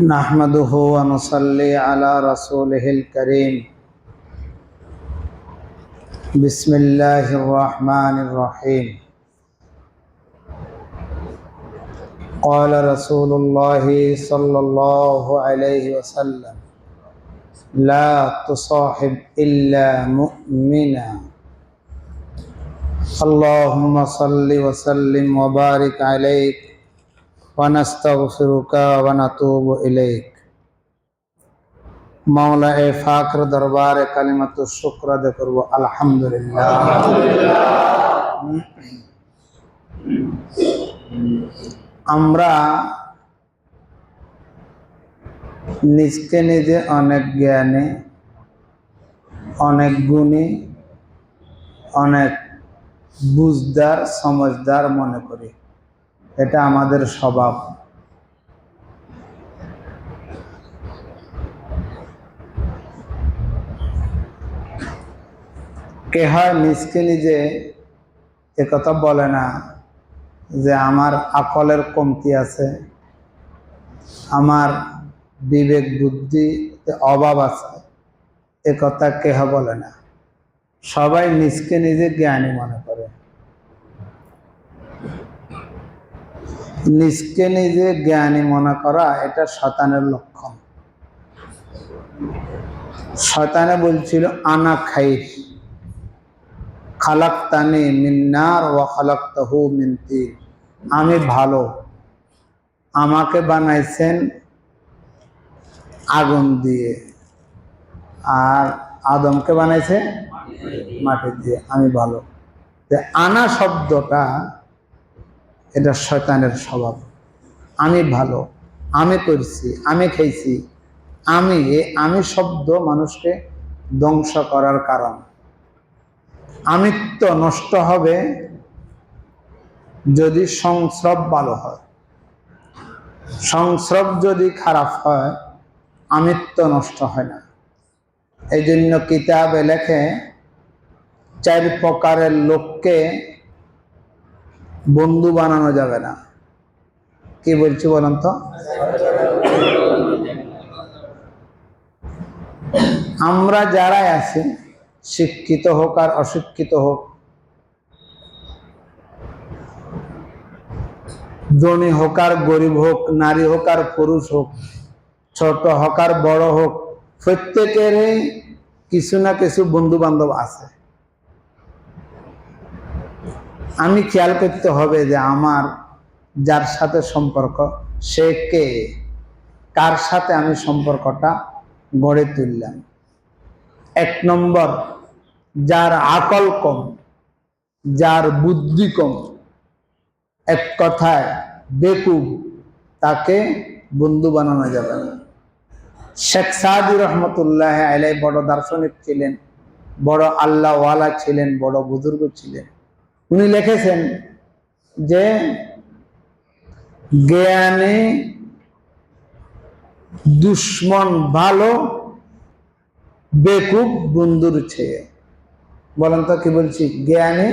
نحمده ونصلي على رسوله الكريم. بسم الله الرحمن الرحيم. قال رسول الله صلى الله عليه وسلم لا تصاحب إلا مؤمنا. اللهم صل وسلم وبارك عليك ونستغفرك ونتوب إليك মাওলা এ ফাকর দরবারে কালিমাত শুক্র আদায় করব আলহামদুলিল্লাহ আমরা নিজকে নিজে অনেক জ্ঞানী অনেক গুণী অনেক বুঝদার সমজদার মনে করি এটা আমাদের স্বভাব। কে হয় নিজকে নিজে কথা বলে না, যে আমার আকলের কমতি আছে, আমার বিবেক বুদ্ধিতে অভাব আছে, এ কথা কেহ বলে না। সবাই নিজকে নিজে জ্ঞানী মনে করে। নিজকে নিজে জ্ঞানী মনে করা, এটা শতানের লক্ষণ। শতানে বলছিল, আনা খাই খালাক্তানি মিন্নার ও খালাক্তাহু মিন তিন। আমি ভালো। আমাকে বানাইছেন আগুন দিয়ে। আর আদমকে বানাইছে মাটি দিয়ে। আমি ভালো। আনা শব্দটা এটা শয়তানের স্বভাব। আমি ভালো, আমি করছি, আমি খেয়েছি আমি আমি শব্দ মানুষকে ধ্বংস করার কারণ। আমিত্ব নষ্ট হবে যদি সংস্রব ভালো হয়। সংস্রব যদি খারাপ হয়, আমিত্ব নষ্ট হয় না। এই জন্য কিতাবে লেখে, চার প্রকারের লোককে বন্ধু বানানো যাবে না। কি বলছি বলেন তো? আমরা যারাই আছি, শিক্ষিত হোক আর অশিক্ষিত হোক, ধনী হোক আর গরিব হোক, নারী হোক আর পুরুষ হোক, ছোট হোক আর বড় হোক, প্রত্যেকেরই কিছু না কিছু বন্ধু বান্ধব আছে। আমি খেয়াল করতে হবে যে আমার যার সাথে সম্পর্ক, সে কে? কার সাথে আমি সম্পর্কটা গড়ে তুললাম? এক নম্বর, যার আকল কম, যার বুদ্ধি কম। এক কথায়, বেকুব, তাকে বন্ধু বানানো যাবে না। শেখ সাদি রহমতুল্লাহ আলাই বড় দার্শনিক ছিলেন, বড় আল্লাহওয়ালা ছিলেন, বড় বুজুর্গ ছিলেন। উনি লিখেছেন যে জ্ঞানে দুশ্মন ভালো, বেকুব বন্ধুর ছেয়ে বলেন তো কি বলছি? জ্ঞানে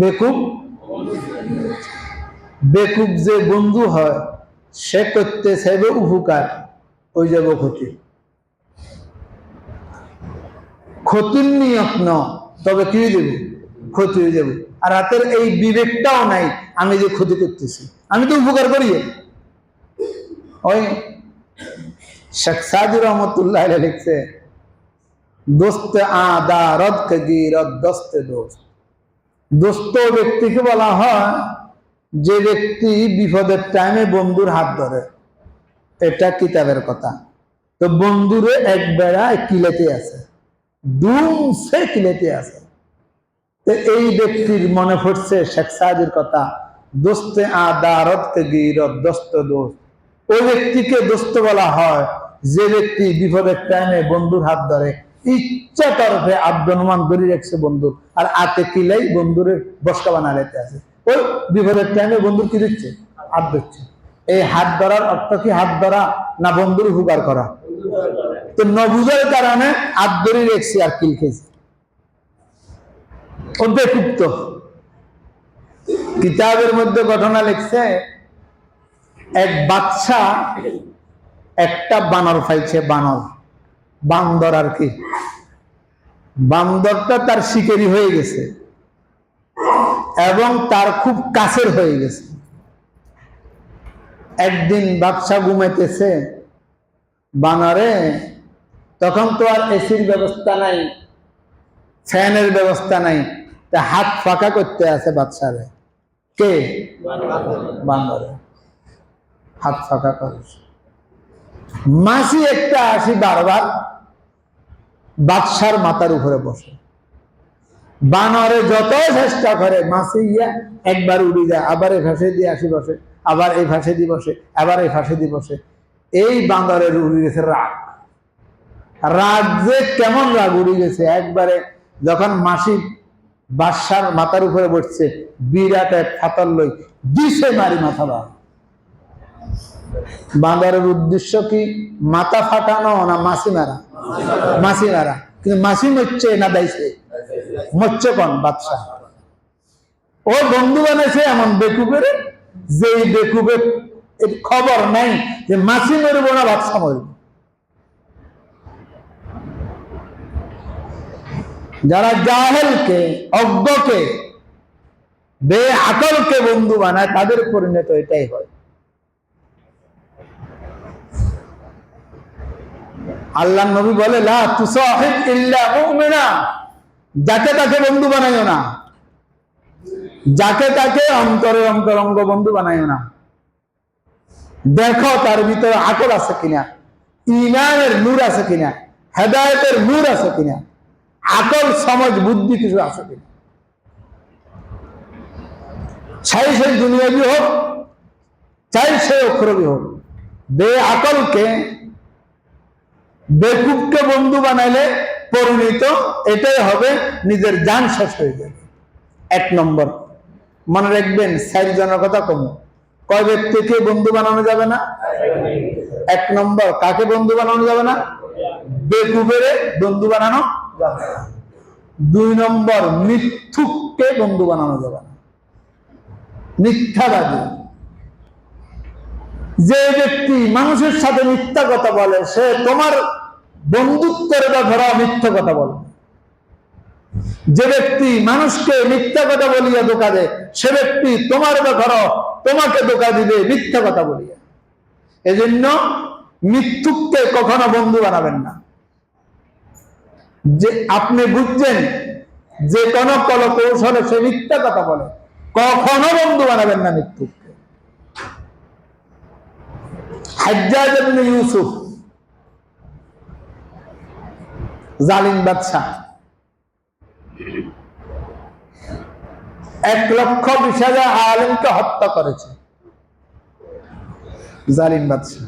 বেকুব বেকুব যে বন্ধু হয়, সে করতে চাইবে উপকার, ওই যাব ক্ষতি। ক্ষতির নিয়ত ন তবে কি যাবে ক্ষতি হয়ে যাবে। আর রাতের এই বিবেকটাও নাই, আমি যে ক্ষতি করতেছি। আমি তো উপকার করি। ওই শেখ সাদি রহমতুল্লাহ লিখছে, দোস্ত আদা রদ কগি রদ দস্তে দোস্ত। দোস্ত ব্যক্তিকে বলা হয়, যে ব্যক্তি বিপদের টাইমে বন্ধুর হাত ধরে। এটা কিতাবের কথা। তো বন্ধুরে এক বেড়া কিলেতে আছে। আছে। এই ব্যক্তির মনে পড়ছে শেখ কথা, দোস্তে আদারত গিরত দোস্ত দোস্ত। ওই ব্যক্তিকে দোস্ত বলা হয়। যে ব্যক্তি বিপদের টাইমে বন্ধুর হাত ধরে, ইচ্ছা তরফে আব্দনুমান ধরে রাখছে বন্ধুর, আর আতে কিলাই বন্ধুরে বসকা বানা রেখে আছে। ওই বিপদের টাইমে বন্ধুর কি দিচ্ছে? হাত ধরছে। এই হাত ধরার অর্থ কি? হাত ধরা না বন্ধুর উপকার করা? তো নবুজের কারণে হাত রেখছি আর কিল খেয়েছি। বেকুপ্ত কিতাবের মধ্যে ঘটনা লিখছে, এক বাচ্চা একটা বানর পাইছে বানর। বান্দর আর কি? বান্দরটা তার শিকারি হয়ে গেছে এবং তার খুব কাছের হয়ে গেছে। একদিন বাচ্চা ঘুমাইতেছে, বানরে, তখন তো আর এসির ব্যবস্থা নাই, ফ্যানের ব্যবস্থা নাই, তা হাত ফাঁকা করতে আছে বাচ্চারে কে? বান্দরে হাত ফাঁকা করে মাসি একটা আসি বারবার, বাদশার মাথার উপরে বসে। বানরে যত চেষ্টা করে, মাসি ইয়া একবার উড়ি যায়, আবার ফাঁসে দিয়ে আসি বসে। আবার এই ফাঁসে দিবসে, আবার এই ফাঁসে দিয়ে বসে এই বান্দরের উড়ি গেছে রাগ। রাগ যে কেমন রাগ উড়ি গেছে। একবারে যখন মাসি বাদশার মাথার উপরে বসছে, বিরাট এক ফাতর লই দিছে মারি মাথা বা বাঁদরের উদ্দেশ্য কি? মাথা ফাটানো না মাসি মারা? মাসি মারা। কিন্তু মাসি মরছে না দাইছে? মরছে কোন বাদশাহ? ও বন্ধু বানাইছে এমন বেকুবের যে এই বেকুবের এর খবর নাই যে মাসি মরবো না বাদশাহ মরবো যারা জাহেলকে, অজ্ঞকে বে আকলকে বন্ধু বানায়, তাদের পরিণত এটাই হয়। আল্লাহ নবী বলে, লা তুসাহিব ইল্লা মুমিনা। যাকে তাকে বন্ধু বানাইও না। যাকে তাকে অন্তরের অন্তরঙ্গ বন্ধু বানাইও না। দেখো তার ভিতরে আকল আছে কিনা, ইমানের নূর আছে কিনা, হেদায়তের নূর আছে কিনা, আকল, সমাজ, বুদ্ধি কিছু আছে কিনা। চাই সে দুনিয়াবি হোক, চাই সে অক্ষরবি হোক, বে আকলকে, বেকুবকে বন্ধু বানাইলে পরিণত, এটাই হবে নিজের যান শেষ হয়ে যাবে। এক নম্বর। মনে রাখবেন জনের কথা কম। কয় ব্যক্তিকে বন্ধু বানানো যাবে না? এক নম্বর, কাকে বন্ধু বানানো যাবে না? বেকুবেরে বন্ধু বানানো দুই নম্বর, মিথ্যুককে বন্ধু বানানো যাবে না। মিথ্যাবাদী। যে ব্যক্তি মানুষের সাথে মিথ্যা কথা বলে, সে তোমার বন্ধুত্বের বা ধরা মিথ্যা কথা বলে। যে ব্যক্তি মানুষকে মিথ্যা কথা বলিয়া ধোকা দেয়, সে ব্যক্তি তোমার ব্যাপারে তোমাকে ধোকা দিবে মিথ্যা কথা বলিয়া। এজন্য মিথ্যুককে কখনো বন্ধু বানাবেন না। যে আপনি বুঝছেন, যে কোন কল কৌশলে সে মিথ্যা কথা বলে, কখনো বন্ধু বানাবেন না মৃত্যুকে হাজ্জাজ ইউসুফ, জালিম বাদশাহ। এক লক্ষ বিশ হাজার আলেমকে হত্যা করেছে। জালিম বাদশাহ।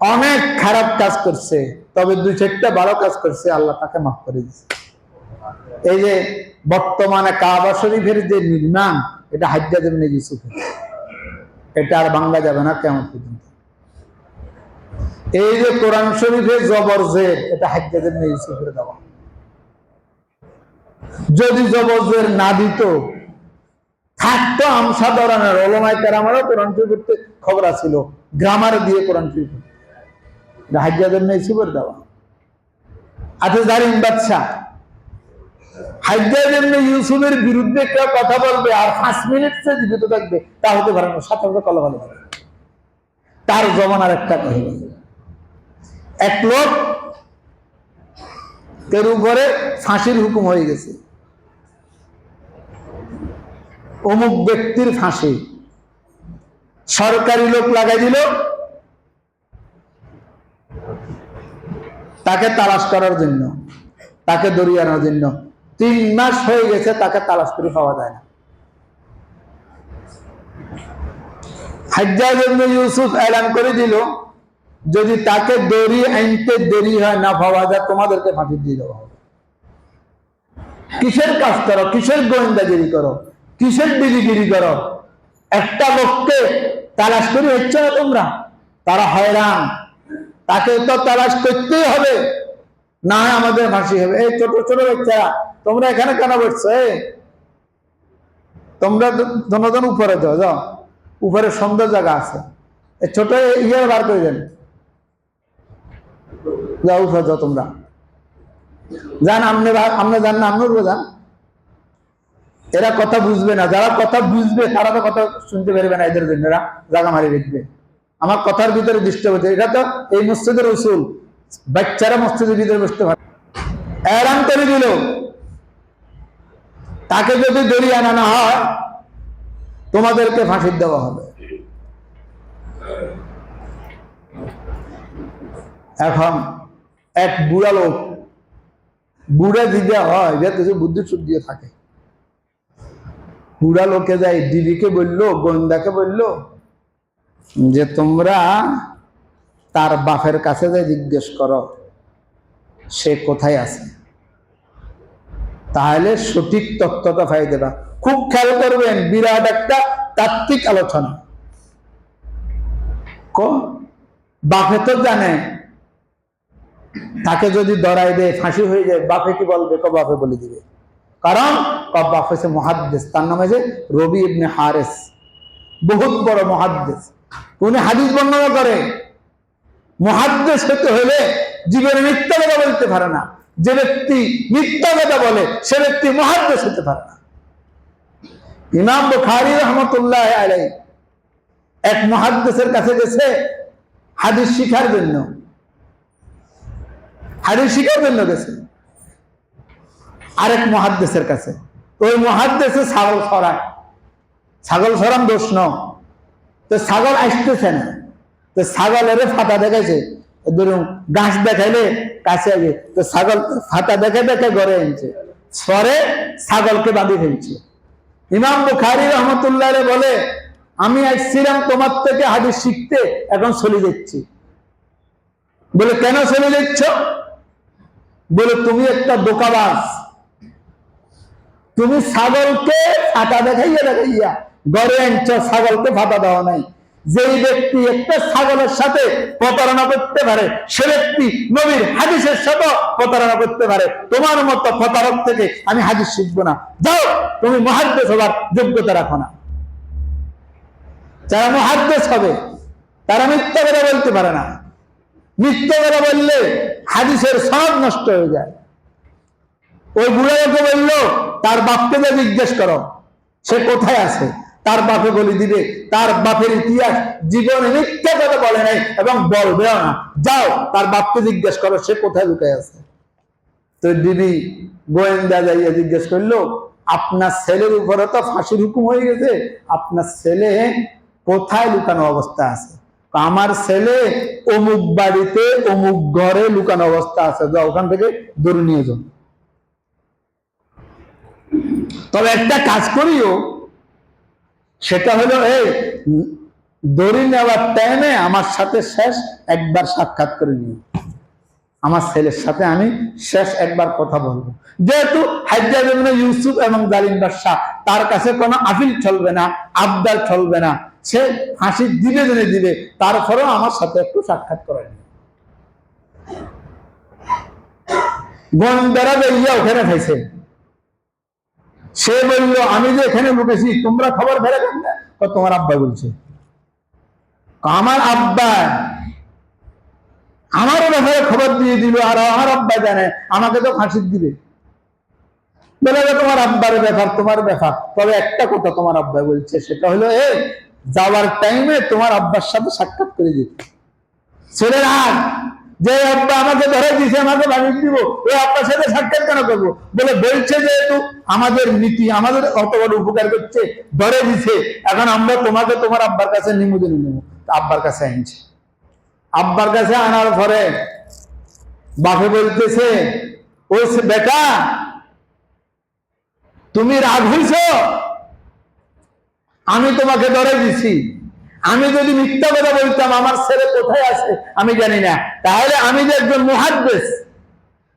অনেক খারাপ কাজ করছে, তবে দুই চারটা ভালো কাজ করছে, আল্লাহ তাকে মাফ করে দিচ্ছে এই যে বর্তমানে কাবা শরীফের যে নির্মাণ, এটা হাজ্জাজ ইবনে ইউসুফের। এটা আর বাংলা যাবে না কেমন পর্যন্ত। এই যে কোরআন শরীফে জবর জের, এটা হাজ্জাজের নেই ইউসুফের দেওয়া। যদি জবজের না দিত, থাকতো আমসা দরানের ওলমায় আমারও কোরআন শরীফের খবর ছিল, গ্রামার দিয়ে কোরআন শরীফ। হাজ্জাজের নেই ইউসুফের দেওয়া। আচ্ছা জারিম বাদশাহ ইউসুফের বিরুদ্ধে কেউ কথা বলবে, আর পাঁচ মিনিট সে জীবিত থাকবে, তা হতে পারে না সাথে তার জমানার একটা কাহিনী। এক লোক এর উপরে ফাঁসির হুকুম হয়ে গেছে। অমুক ব্যক্তির ফাঁসি। সরকারি লোক লাগাই দিল, তাকে তালাশ করার জন্য, তাকে দরিয়ানোর জন্য। তিন মাস হয়ে গেছে তাকে তালাশ করে পাওয়া যায় না। হাজ্জাজ ইউসুফ এলান করে দিল যদি তাকে দড়ি আনতে দেরি হয় না পাওয়া যায়, তোমাদেরকে ফাঁসি দিয়ে দেওয়া হবে। কিসের কাজ করো? কিসের গোয়েন্দাগিরি করো? কিসের ডিগিগিরি করো? একটা লোককে তালাশ করে হচ্ছে না তোমরা? তারা হয়রান। তাকে তো তালাশ করতেই হবে। না আমাদের ফাঁসি হবে। এই ছোট ছোট বাচ্চারা তোমরা এখানে কেন বসছো? তোমরা জনজন উপরে যাও যাও। উপরে সুন্দর জায়গা আছে। ছোট ইয়ে বার করে দেন। যাও উঠো তোমরা। যান, আমনে আমরা যান না আমনুর যান। এরা কথা বুঝবে না, যারা কথা বুঝবে, তারা তো কথা শুনতে পারবে না এদের জন্য, এরা জাগা মারি দেখবে আমার কথার ভিতরে দৃষ্টি হচ্ছে এটা তো এই মসজিদের উসুল। বাচ্চারা মসজিদের ভিতরে বসতে পারে। এরাম করে দিল। তাকে যদি দড়িয়ে আনানো হয়, তোমাদেরকে ফাঁসি দেওয়া হবে। এখন এক বুড়া লোক, বুড়া দিকে হয়, যে কিছু বুদ্ধি শুদ্ধিও থাকে। বুড়া লোকে যায় দিদিকে বলল, গোয়েন্দাকে বলল, যে তোমরা তার বাপের কাছে যাই জিজ্ঞেস করো, সে কোথায় আছে? তাহলে সঠিক তথ্যটা পাই দেবা। খুব খেয়াল করবেন, বিরাট একটা তাত্ত্বিক আলোচনা। বাপে তো জানে তাকে যদি দড়াই দেয়, ফাঁসি হয়ে যায়, বাপে কি বলবে? ক বাপে বলে দিবে। কারণ কব বাপ হয়েছে মহাদ্দেশ তার নাম হয়েছে রবি ইবনে হারেস। বহুত বড় মহাদ্দেশ উনি হাদিস বর্ণনা করে। মহাদ্দেশ হতে হলে জীবনে মিথ্যা কথা বলতে পারে না। যে ব্যক্তি মিথ্যা কথা বলে, সে ব্যক্তি মহাদ্দেশ হতে পারে না। ইমাম বুখারী রহমতুল্লাহ আলাই এক মহাদ্দেশের কাছে গেছে হাদিস শিখার জন্য। হাদিস শিখার জন্য গেছে। আরেক মহাদ্দেশের কাছে। ওই মহাদ্দেশে ছাগল ছড়ায়। ছাগল ছড়ান দোষ ন। তো ছাগল আসতেছে না। তো ছাগলের ফাটা দেখাইছে। ধরুন গাছ দেখাইলে কাছে আগে। তো ছাগল ফাটা দেখে দেখে ঘরে আনছে। সরে ছাগলকে বাঁধি ফেলছে। ইমাম বুখারি রহমতুল্লাহ বলে, আমি আসছিলাম তোমার থেকে হাদিস শিখতে, এখন চলে যাচ্ছি। বলে, কেন চলে যাচ্ছ? বলে, তুমি একটা দোকাবাজ। তুমি ছাগলকে ফাটা দেখাইয়া দেখাইয়া, ঘরে আনছ, ছাগলকে ফাটা দেওয়া নাই। যেই ব্যক্তি একটা ছাগলের সাথে প্রতারণা করতে পারে, সে ব্যক্তি নবীর হাদিসের সাথে প্রতারণা করতে পারে। তোমার মতো প্রতারক থেকে আমি হাদিস শিখব না। যাও, তুমি মহাদ্দেশ হবার যোগ্যতা রাখো না। যারা মহাদ্দেশ হবে, তারা মিথ্যা কথা বলতে পারে না। মিথ্যা কথা বললে হাদিসের সব নষ্ট হয়ে যায়। ওই বুড়াকে বলল, তার বাপকে যে জিজ্ঞেস করো, সে কোথায় আছে? তার বাপে বলে দিবে, তার বাপের ইতিহাস, জীবনে মিথ্যা কথা বলে নাই এবং বলবেও না। যাও, তার বাপকে জিজ্ঞেস করো, সে কোথায় লুকায় আছে? তো দিদি গোয়েন্দা যাইয়া জিজ্ঞেস করল, আপনার ছেলের উপরে তো ফাঁসির হুকুম হয়ে গেছে, আপনার ছেলে কোথায় লুকানো অবস্থা আছে? আমার ছেলে অমুক বাড়িতে, অমুক ঘরে লুকানো অবস্থা আছে। যা ওখান থেকে দূরে নিয়ে যান তবে একটা কাজ করিও, সেটা হলো, এই, দড়ি নেওয়ার টাইমে আমার সাথে শেষ, একবার সাক্ষাৎ করে নিও। আমার ছেলের সাথে আমি শেষ একবার কথা বলব। যেহেতু ইবনে ইউসুফ এবং জালিম বাদশাহ, তার কাছে কোনো আপিল চলবে না, আবদার চলবে না। সে ফাঁসি দিবে জেনে দিবে তারপরেও আমার সাথে একটু সাক্ষাৎ করে নিও গন্ডারা বেরিয়ে ওখানে খাইছে সে বলল, আমি যে এখানে লুকেছি তোমরা খবর ফেলে কেন না? তোমার আব্বা বলছে, আমার আব্বা আমার ব্যাপারে খবর দিয়ে দিল, আর আমার আব্বা জানে, আমাকে তো ফাঁসি দিবে। বলে তোমার আব্বার ব্যাপার, তোমার ব্যাপার। তবে একটা কথা তোমার আব্বা বলছে, সেটা হলো এই যাওয়ার টাইমে তোমার আব্বার সাথে সাক্ষাৎ করে দিতে। ছেলেরা যে আব্বা আমাকে ধরে দিছে আমাকে বানিয়ে দিব ওই আব্বার সাথে সাক্ষাৎ কেন করব? বলে বলছে যেহেতু আমাদের নীতি, আমাদের অত বড় উপকার করছে, ধরে দিছে। এখন আমরা তোমাকে তোমার আব্বার কাছে নিমুদিন নেব। আব্বার কাছে আনছে। আব্বার কাছে আনার পরে বাপে বলতেছে ও বেটা, তুমি রাগ হইছ? আমি তোমাকে ধরে দিছি। আমি যদি মিথ্যা কথা বলতাম, আমার ছেলে কোথায় আছে আমি জানি না। তাহলে আমি যে একজন মহাদ্দেশ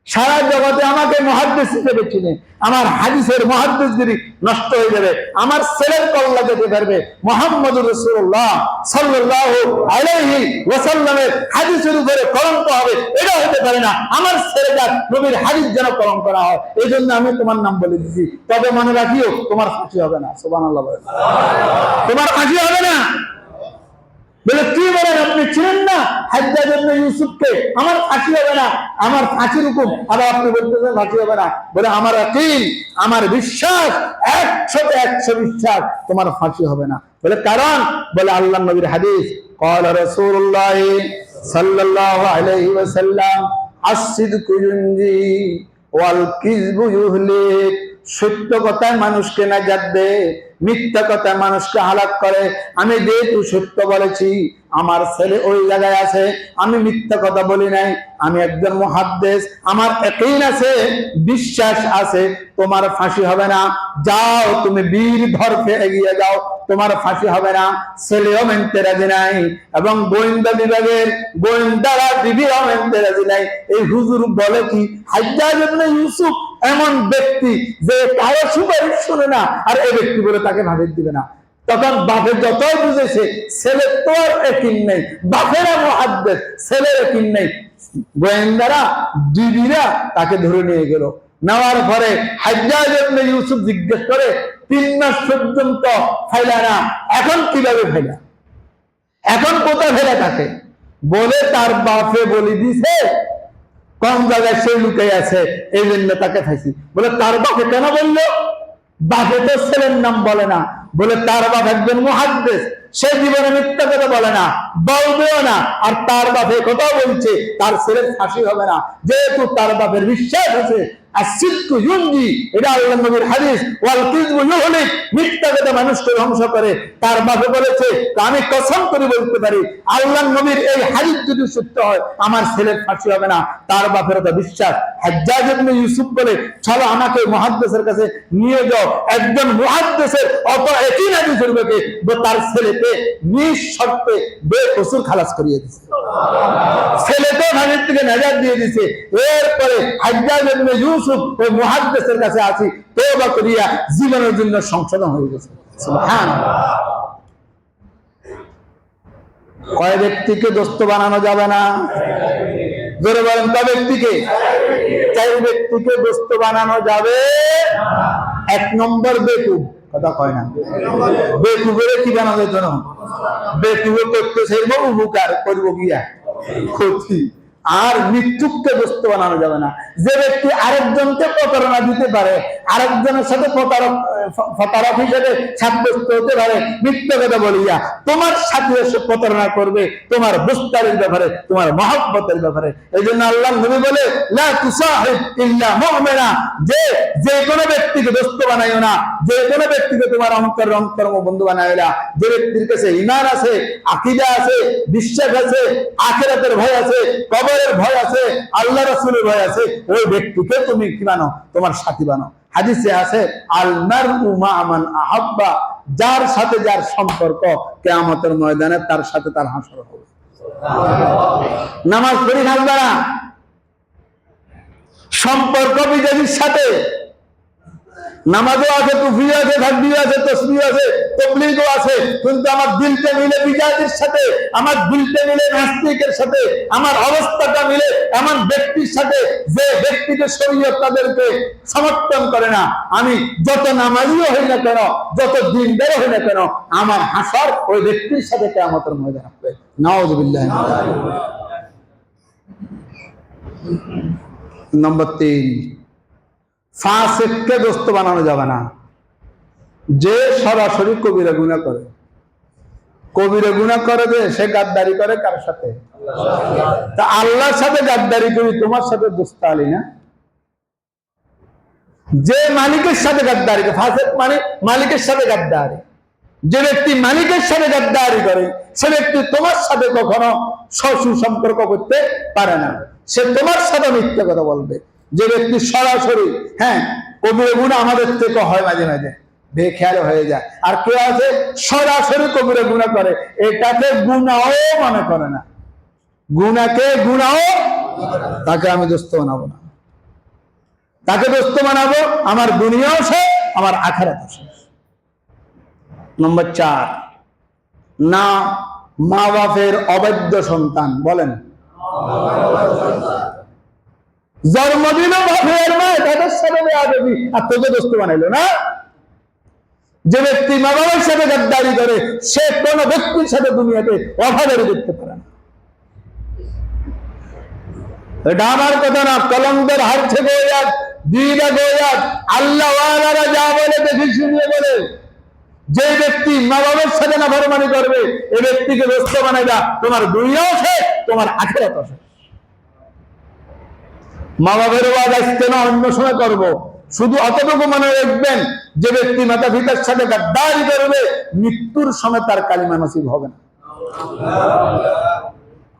সারা জগতে আমাকে মহাদ্দেশ হিসেবে চিনে। আমার হাদিসের মহাদ্দেশগিরি নষ্ট হয়ে যাবে, আমার ছেলের কল্লা যেতে পারবে। মোহাম্মদ রসুল্লাহ সাল্লাহ আলাইহি ওয়াসাল্লামের হাদিসের উপরে কলঙ্ক হবে, এটা হতে পারে না। আমার ছেলে যাক নবীর হাদিস যেন কলঙ্ক করা হয় এই জন্য আমি তোমার নাম বলে দিচ্ছি তবে মনে রাখিও, তোমার ফাঁসি হবে না। সোবান আল্লাহ তোমার ফাঁসি হবে না। বলে কি বলে দেখছিলেন না হাজ্জাজ ইবনে ইউসুফকে আমার ফাঁসি হবে না আমার ফাঁসির হুকুম আবার আপনি বলতেছেন ফাঁসি হবে না বলে আমার আকিল আমার বিশ্বাস একশোতে একশো বিশ্বাস তোমার ফাঁসি হবে না বলে কারণ বলে আল্লাহ নবীর হাদিস قال رسول الله صلى الله عليه وسلم الصدق ينجي والكذب يهلك সত্য কথায় মানুষকে নাজাত দেয়, মিথ্যা কথায় মানুষকে হালাক করে। আমি যেহেতু সত্য বলেছি, আমার ছেলে ওই জায়গায় আছে, আমি মিথ্যা কথা বলি নাই, আমি একজন মহাদ্দেশ, আমার একই আছে, বিশ্বাস আছে, তোমার ফাঁসি হবে না। যাও, তুমি বীর ধরকে এগিয়ে যাও, তোমার ফাঁসি হবে না। ছেলেও মেনতে রাজি নাই, এবং গোয়েন্দা বিভাগের গোয়েন্দারা বিবিও মেনতে রাজি নাই। এই হুজুর বলে কি, হাজ্জাজ ইবনে ইউসুফ এমন ব্যক্তি যে কারও সুপারিশ শুনে না, আর এই ব্যক্তি বলে তাকে ভাবির দিবে না। তখন বাপের যতই বুঝেছে, ছেলে তো আর একিন নেই। বাপেরা মহাদ্দেশ ছেলের একিন নেই। গোয়েন্দারা দিদিরা তাকে ধরে নিয়ে গেল। নেওয়ার পরে ইবনে ইউসুফ জিজ্ঞেস করে, তিন মাস পর্যন্ত ফাইলা না, এখন কীভাবে ফাইলা? এখন কোথায় ফেলে তাকে? বলে তার বাপে বলি দিছে কোন জায়গায় সে লুকে আছে, এই জন্য তাকে খাইছি। বলে, তার বাপে কেন বলল? বাপে তো ছেলের নাম বলে না। বলে, তার বাপ একজন মহাদ্দেশ, সে জীবনে মিথ্যা কথা বলে না, বলবেও না। আর তার বাপে কথা বলছে, তার ছেলের ফাঁসি হবে না। যেহেতু তার বাপের বিশ্বাস আছে এটা আল্লাহ নবীর হাদিস। ওয়াল মিথ্যা কথা মানুষকে ধ্বংস করে। তার বাপে বলেছে আমি কসম করে বলতে পারি আল্লাহ নবীর এই হাদিস যদি সত্য হয় আমার ছেলের ফাঁসি হবে না। তার বাপের তো বিশ্বাস। হাজ্জাজ ইবনে ইউসুফ বলে চলো আমাকে মুহাদ্দিসের কাছে নিয়ে যাও। একজন মুহাদ্দিসের অত একই করবে তার ছেলেকে নিঃশর্তে বেকসুর খালাস করিয়ে দিছে। ছেলেকে থেকে নাজার দিয়ে দিছে। এরপরে হাজ্জাজ ইবনে ইউসুফ ওই মুহাদ্দিসের কাছে আছি। তওবা করিয়া জীবনের জন্য সংশোধন হয়ে গেছে। সুবহানাল্লাহ। কয় ব্যক্তিকে দোস্ত বানানো যাবে না? জোরে বলেন, কয় ব্যক্তিকে? চার ব্যক্তিকে দোস্ত বানানো যাবে এক নম্বর বেকুব। কথা কয় না। বেকুবের কি বানাবে জন্য বেকুবে করতে সেই উপকার করব গিয়া। ক্ষতি। আর মৃত্যুকে বস্তু বানানো যাবে না। যে ব্যক্তি আরেকজনকে প্রতারণা দিতে পারে, আরেকজনের সাথে প্রতারক প্রতারক হিসেবে সাব্যস্ত হতে পারে মিথ্যা কথা বলিয়া তোমার সাথে এসে প্রতারণা করবে তোমার বুস্তারের ব্যাপারে তোমার মহব্বতের ব্যাপারে এই জন্য আল্লাহ নবী বলে যে যে কোনো ব্যক্তিকে দোস্ত বানাইও না যে কোনো ব্যক্তিকে তোমার বন্ধু বানাইও না যে ব্যক্তির কাছে ইমান আছে আকীদা আছে বিশ্বাস আছে আখিরাতের ভয় আছে কবরের ভয় আছে আল্লাহ রাসূলের ভয় আছে ওই ব্যক্তিকে তুমি কি বানো তোমার সাথী বানো হাদিসে আছে আল উমা আমান মান আহাব্বা, যার সাথে যার সম্পর্ক, কেয়ামতের ময়দানে তার সাথে তার হাসর হবে। নামাজ পড়ি থাকবে সম্পর্ক বিজয়ীর সাথে নামাজও আছে টুফিও আছে থাকবিও আছে তসবিও আছে তবলিগও আছে কিন্তু আমার দিলটা মিলে বিজাতির সাথে আমার দিলটা মিলে নাস্তিকের সাথে আমার অবস্থাটা মিলে এমন ব্যক্তির সাথে যে ব্যক্তিকে শরীয়ত তাদেরকে সমর্থন করে না। আমি যত নামাজিও হই না কেন যত দিন দিনদারও হই না কেন আমার হাসার ওই ব্যক্তির সাথে কেমতের ময়দান হবে নাউজুবিল্লাহ। নম্বর তিন। ফাসেককে দোস্ত বানানো যাবে না। যে সরাসরি কবিরা গুণা করে। কবিরা গুণা করে যে সে গাদ্দারি করে কার সাথে? তা আল্লাহর সাথে গাদ্দারি করি, তোমার সাথে দোস্ত আলী না। যে মালিকের সাথে গাদ্দারি ফাসেক মানে মালিকের সাথে গাদ্দারি। যে ব্যক্তি মালিকের সাথে গাদ্দারি করে, সে ব্যক্তি তোমার সাথে কখনো সসু সম্পর্ক করতে পারে না। সে তোমার সাথে মিথ্যা কথা বলবে। যে ব্যক্তি সরাসরি হ্যাঁ কবির গুণ আমাদের থেকে হয় মাঝে মাঝে, বেখেয়াল হয়ে যায়। আর কে আছে? সরাসরি কবিরে গুণা করে। এটাকে গুণাও মনে করে না। গুণাকে গুণাও তাকে আমি দোস্ত বানাবো না। তাকে দোস্ত বানাবো, আমার দুনিয়াও শেষ, আমার আখারাত নম্বর চার, না মা বাপের অবৈধ সন্তান, বলেন। জন্ম দিল বাপের মা তাদের সাথে আর তোকে দোস্ত বানাইলো না? যে ব্যক্তি মা বাবার সাথে গাদ্দারি করে, সে কোন ব্যক্তির সাথে দুনিয়াতে অভাবের দেখতে পারে না। এটা আমার কথা না কলঙ্কের হাত থেকে যাক যাক আল্লাহ যা বলে দেখি শুনিয়ে বলে। যে ব্যক্তি মা বাবার সাথে না ভরমানি করবে, এ ব্যক্তিকে ব্যস্ত বানাইবা। তোমার দুনিয়াও শেষ, তোমার আখেরাত শেষ। মা বাবার ওয়াজ আসতে না, অন্য সময় করব। শুধু অতটুকু মনে রাখবেন যে ব্যক্তি মাতা পিতার সাথে গাদ্দারি করবে, মৃত্যুর সময় তার কালিমা নসিব হবে না।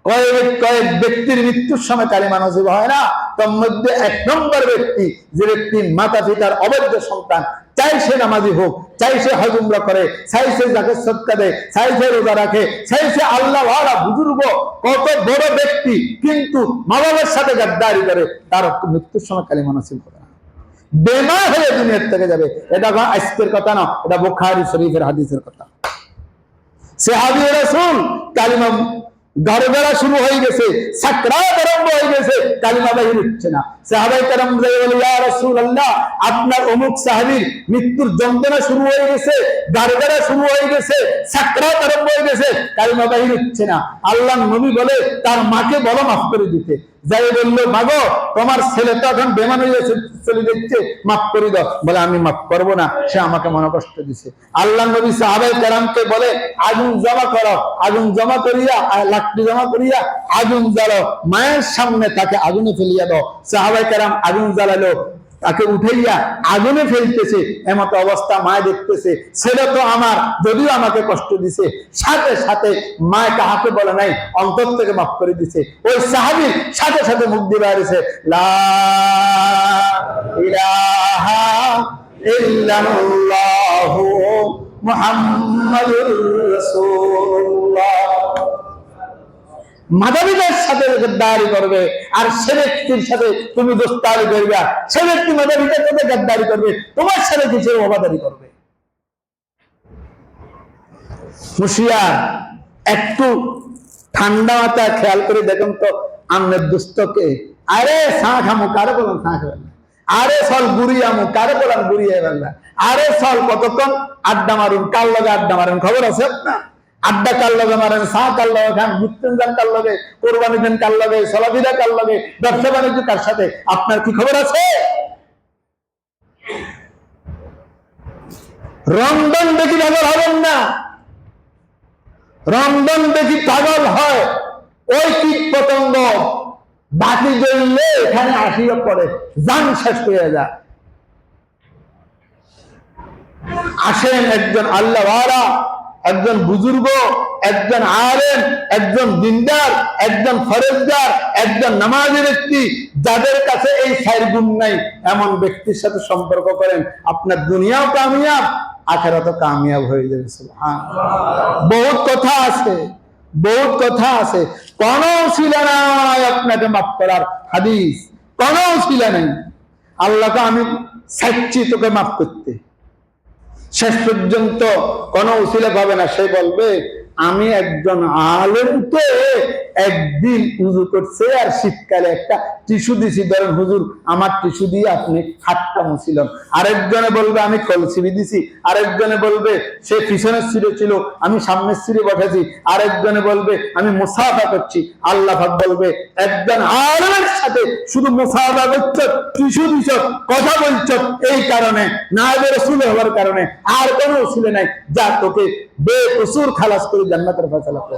কয়েক কয়েক ব্যক্তির মৃত্যুর সময় কালিমা নসিব হয় না। তার মধ্যে এক নম্বর ব্যক্তি, যে ব্যক্তি মাতা পিতার অবৈধ সন্তান, চাই সে নামাজি হোক, চাই সে হজ উমরা করে, চাই সে যাকে দেয়, চাই সে রোজা রাখে, চাই সে আল্লাহ বুজুর্গ। কত বড় ব্যক্তি কিন্তু মা বাবার সাথে গাদ্দারি করে, তার মৃত্যুর সময় কালিমা নসিব হবে না। বেমার হয়ে দুনিয়ার থেকে যাবে। এটা আজকের কথা না, এটা বোখারি শরীফের হাদিসের কথা। সাহাবী রাসূল কালিমা গড়গড়া শুরু হয়ে গেছে হয়ে গেছে, কালিমা বাহির হচ্ছে না। সাহাবাই কারাম ইয়া আপনার অমুক সাহাবীর মৃত্যুর যন্ত্রণা শুরু হয়ে গেছে গড়গড়া শুরু হয়ে গেছে, সাকরাত আরম্ভ হয়ে গেছে, কালিমা বাহির হচ্ছে না। আল্লাহ নবী বলে, তার মাকে বলো মাফ করে দিতে। যাই বলল মাগো তোমার ছেলে তো এখন বেমান হয়ে চলে যাচ্ছে, মাফ করে দাও। বলে, আমি মাফ করব না, সে আমাকে মনে কষ্ট দিছে। আল্লাহ নবী সাহাবাই কালামকে বলে, আগুন জমা করো, আগুন জমা করিয়া লাকড়ি জমা করিয়া, আগুন জ্বালো, মায়ের সামনে তাকে আগুনে ফেলিয়া দাও। সাহাবাই কারাম আগুন জ্বালালো তাকে উঠাইয়া আগুনে ফেলতেছে, এমত অবস্থা মায় দেখতেছে। ছেলে তো আমার, যদিও আমাকে কষ্ট দিছে। সাথে সাথে মায় কাহাকে বলে নাই, অন্তর থেকে মাফ করে দিছে। ওই সাহাবি সাথে সাথে মুখ দিয়ে বেরিয়েছে লা ইলাহা ইল্লাল্লাহু মুহাম্মাদুর রাসূলুল্লাহ। মাদাবিদের সাথে গদ্দারি করবে, আর সে ব্যক্তির সাথে তুমি দোস্তারি করবে সে ব্যক্তি মাদাবিদের সাথে গদ্দারি করবে, তোমার সাথে কিছু ওবাদারি করবে? হুশিয়ার একটু ঠান্ডা মাথা খেয়াল করে দেখুন তো, আমের দুস্তকে। আরে চা খামো, কারও বললাম চা খাবেন না? আরে সল বুড়ি আমু, কারে বললাম এবার না? আরে সল কতক্ষণ আড্ডা মারুন, কার লগে আড্ডা মারুন, খবর আছে আপনার? আড্ডা কার লগে মারেন, চা কার লগে খান ঘুরতেন কার লগে, কোরবানি দেন কার লগে, সলাবিদা কার লগে, ব্যবসা বাণিজ্য কার সাথে, আপনার কি খবর আছে? রমজান দেখি পাগল হবেন না। রমজান দেখি পাগল হয়। ওই কীট পতঙ্গ বাতি জ্বললে এখানে আসিয়া পড়ে, যান শেষ হয়ে যায়। আসেন একজন আল্লাহ একজন বুজুর্গ, একজন আলেম, একজন দিনদার, একজন ফরেজদার, একজন নামাজি ব্যক্তি, যাদের কাছে এই চার গুণ নাই, এমন ব্যক্তির সাথে সম্পর্ক করেন, আপনার দুনিয়াও কামিয়াব আখেরাত কামিয়াব হয়ে যাবে হ্যাঁ বহুত কথা আছে, বহুত কথা আছে। কোন ছিল নাই আপনাকে মাফ করার হাদিস, কোন ছিল নাই। আল্লাহকে আমি চাচ্ছি তোকে মাফ করতে। শেষ পর্যন্ত কোনো উসিলে পাবে না। সে বলবে আমি একজন আলেমকে একদিন উজু করছে, আর শীতকালে একটা টিস্যু দিছি। ধরেন হুজুর, আমার টিস্যু দিয়ে আপনি হাতটা মুছিলেন। আরেকজনে বলবে, আমি কলসিবি দিছি। আরেকজনে বলবে, সে পিছনের সিঁড়ে ছিল, আমি সামনের সিঁড়ে বসেছি আরেকজনে বলবে, আমি মুসাফা করছি। আল্লাহ পাক বলবে, একজন আলেমের সাথে শুধু মুসাফা করছ, টিস্যু দিছ, কথা বলছ, এই কারণে না রসুল হওয়ার কারণে আর কোনো উসিলে নাই। যা তোকে বেকসুর খালাস করে জান্নাতের ফয়সালা করে।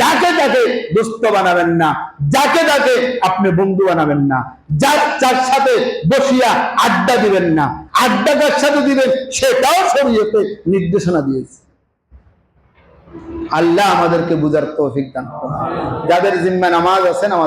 যাকে দোস্ত বানাবেন না, যাকে যাকে আপনি বন্ধু বানাবেন না, যার যার সাথে বসিয়া আড্ডা দিবেন না, আড্ডা যার সাথে দিবেন, সেটাও নির্দেশনা দিয়েছে। আল্লাহ আমাদেরকে বুঝার তৌফিক দান যাদের জিম্মা নামাজ আছে, নামাজ